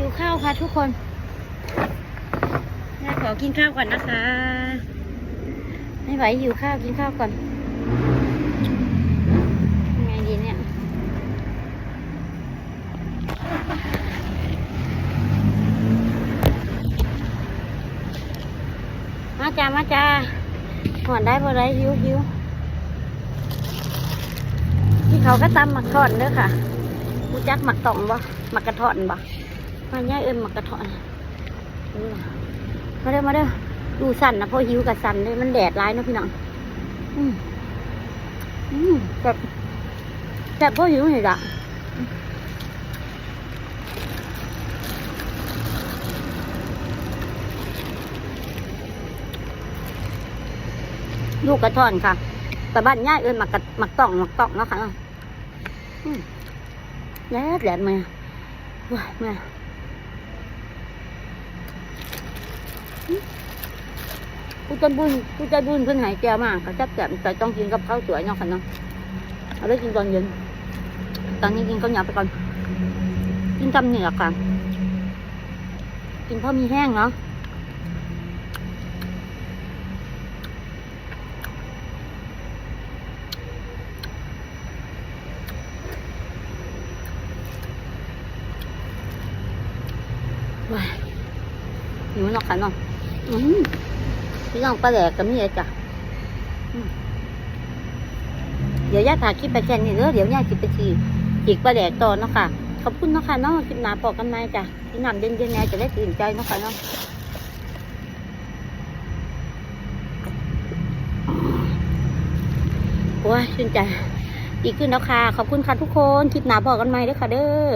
ิวข้าวค่ะทุกคนแม่ขอกินข้าวก่อนนะคะ ไม่ไหวหิวข้าวกินข้าวก่อนยังไงดีเนี่ยมาจ้ามาจ้าหอนได้บ่ได้หิวหิวที่เขาก็ตำหมักทอดเด้อค่ะมูจักหมักต่องบ่หมักกระทอนบ่ มาย่าเอิ้นหมักกระทอนนี่ล่ะมาเด้อมาเด้อดูสั่นนะเพราะหิวกับสั่นเลยมันแดดร้ายนะพี่น้องอืมอืมแบบแบบเพราะหิวเห็นละลูกกระทอนค่ะ แต่บ้านย่ายเอิ้นหมักกระหมักต่องหมักต่องเนาะค่ะอืมแดดแดดมาว้ายมาอืม ผู้ใจบุญผู้ใจบุญเพิ่นหายแก้วมากก็จับแจ่มแต่ต้องกินกับข้าวสวยเนาะค่ะเนาะเอาไว้กินตอนเย็น ตอนนี้กินข้าวเหนียวไปก่อน กินตำเหนือกค่ะ กินเพราะมีแห้งเนาะว้ายหิวเนาะค่ะเนาะอืม พี่น้องปลาแหลกกับมีเลยจ้ะเดี๋ยวย่าถ่ายคลิปไปแค่นี้เด้อเดี๋ยวย่าจิบไปทีจีกปลาแหลกต่อเนาะค่ะ ขอบคุณเนาะค่ะเนาะคลิปหนาปอกกันไหมจ้ะที่นำเย็นๆแน่จะได้ตื่นใจเนาะค่ะเนาะโอ้ยชื่นใจดีขึ้นแล้วค่ะ ขอบคุณค่ะทุกคน คลิปหนาบอกกันไหมด้อค่ะเด้อ